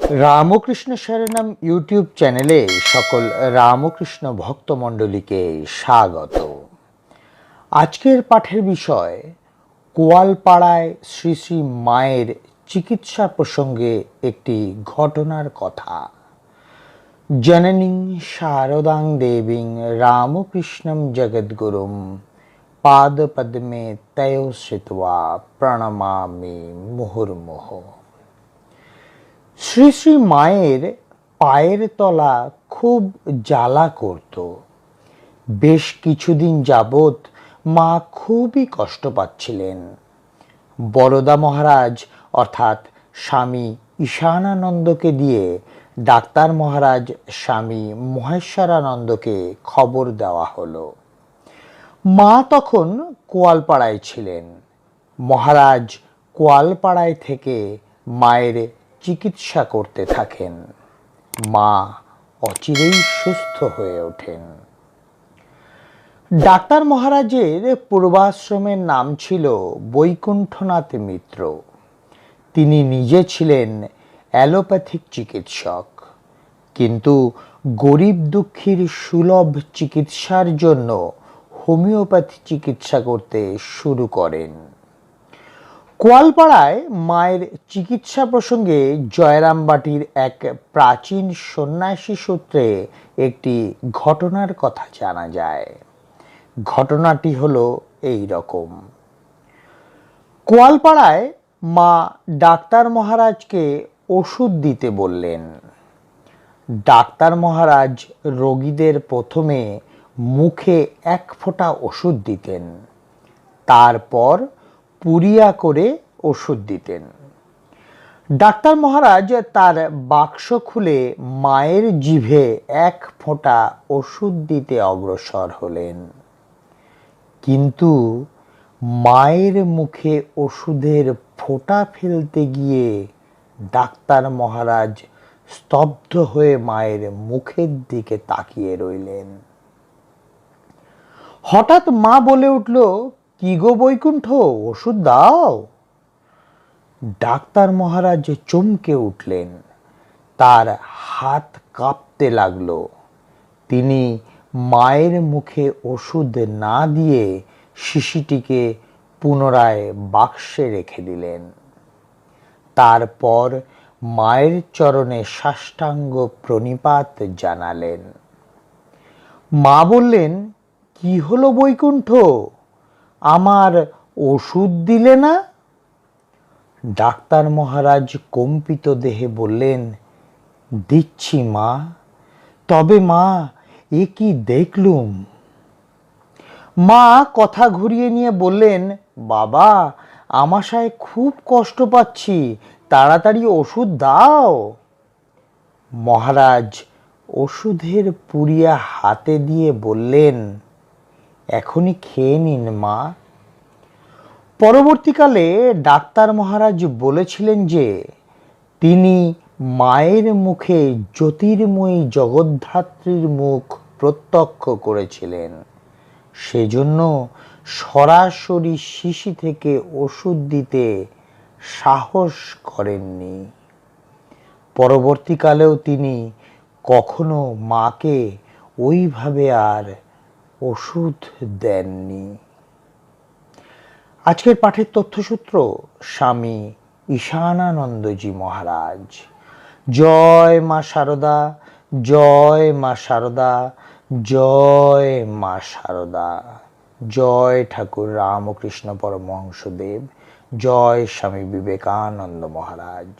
Ramakrishna শরণম YouTube চ্যানেলে সকল রামকৃষ্ণ ভক্তমণ্ডলীকে স্বাগত। আজকের পাঠের বিষয়, কোয়ালপাড়ায় শ্রী শ্রী মায়ের চিকিৎসা প্রসঙ্গে একটি ঘটনার কথা। জননীং শারদাং দেবীং রামকৃষ্ণম জগদ্গুরুম পাদপদ্মে তয় শ্রিত্বা প্রণমামি মুহুর্মুহ। শ্রী শ্রী মায়ের পায়ের তলা খুব জ্বালা করত। বেশ কিছুদিন যাবৎ মা খুবই কষ্ট পাচ্ছিলেন। বরদা মহারাজ, অর্থাৎ স্বামী ঈশানানন্দকে দিয়ে ডাক্তার মহারাজ স্বামী মহেশ্বরানন্দকে খবর দেওয়া হলো। মা তখন কোয়ালপাড়ায় ছিলেন। মহারাজ কোয়ালপাড়ায় থেকে মায়ের চিকিৎসা করতে থাকেন। মা অচিরেই সুস্থ হয়ে ওঠেন। ডাক্তার মহারাজের পূর্বাশ্রমের নাম ছিল বৈকুণ্ঠনাথ মিত্র। তিনি নিজে ছিলেন অ্যালোপ্যাথিক চিকিৎসক। কিন্তু গরিব দুঃখীর সুলভ চিকিৎসার জন্য হোমিওপ্যাথি চিকিৎসা করতে শুরু করেন। কোয়ালপাড়ায় মায়ের চিকিৎসা প্রসঙ্গে জয়রামবাটির এক প্রাচীন সন্ন্যাসী সূত্রে একটি ঘটনার কথা জানা যায়। ঘটনাটি হলো এই রকম। কোয়ালপাড়ায় মা ডাক্তার মহারাজকে ওষুধ দিতে বললেন। ডাক্তার মহারাজ রোগীদের প্রথমে মুখে এক ফোঁটা ওষুধ দিতেন। তারপর পুরিয়া করে ওষুধ দিতেন। ডাক্তার মহারাজ তার বাক্স খুলে মায়ের জিভে এক ফোঁটা ওষুধ দিতে অগ্রসর হলেন। কিন্তু মায়ের মুখে ওষুধের ফোঁটা ফেলতে গিয়ে ডাক্তার মহারাজ স্তব্ধ হয়ে মায়ের মুখের দিকে তাকিয়ে রইলেন। হঠাৎ মা বলে উঠল কি গো বৈকুণ্ঠ? ওষুধ দাও। ডাক্তার মহারাজ চমকে উঠলেন। তার হাত কাঁপতে লাগল। তিনি মায়ের মুখে ওষুধ না দিয়ে শিশিটিকে পুনরায় বাক্সে রেখে দিলেন। তারপর মায়ের চরণে সাষ্টাঙ্গ প্রণিপাত জানালেন। মা বললেন, কি হলো বৈকুণ্ঠ? আমার ওষুধ দিলে না? ডাক্তার মহারাজ কম্পিত দেহে বললেন, দিচ্ছি মা, তবে মা, এ কি দেখলুম? মা কথা ঘুরিয়ে নিয়ে বললেন, বাবা, আমাশায় খুব কষ্ট পাচ্ছি, তাড়াতাড়ি ওষুধ দাও। মহারাজ ওষুধের পুরিয়া হাতে দিয়ে বললেন এখনই খেয়ে নিন, মা। পরবর্তীকালে ডাক্তার মহারাজ বলেছিলেন যে, তিনি মায়ের মুখে জ্যোতির্ময়ী জগদ্ধাত্রীর মুখ প্রত্যক্ষ করেছিলেন। সেজন্য সরাসরি শিশি থেকে ওষুধ দিতে সাহস করেননি। পরবর্তীকালেও তিনি কখনো মাকে ওইভাবে আর ওষুধ দেননি। আজকের পাঠের তথ্যসূত্র, স্বামী ঈশানানন্দজি মহারাজ। জয় মা শারদা জয় মা শারদা জয় মা শারদা জয় ঠাকুর রামকৃষ্ণ পরমহংসদেব, জয় স্বামী বিবেকানন্দ মহারাজ।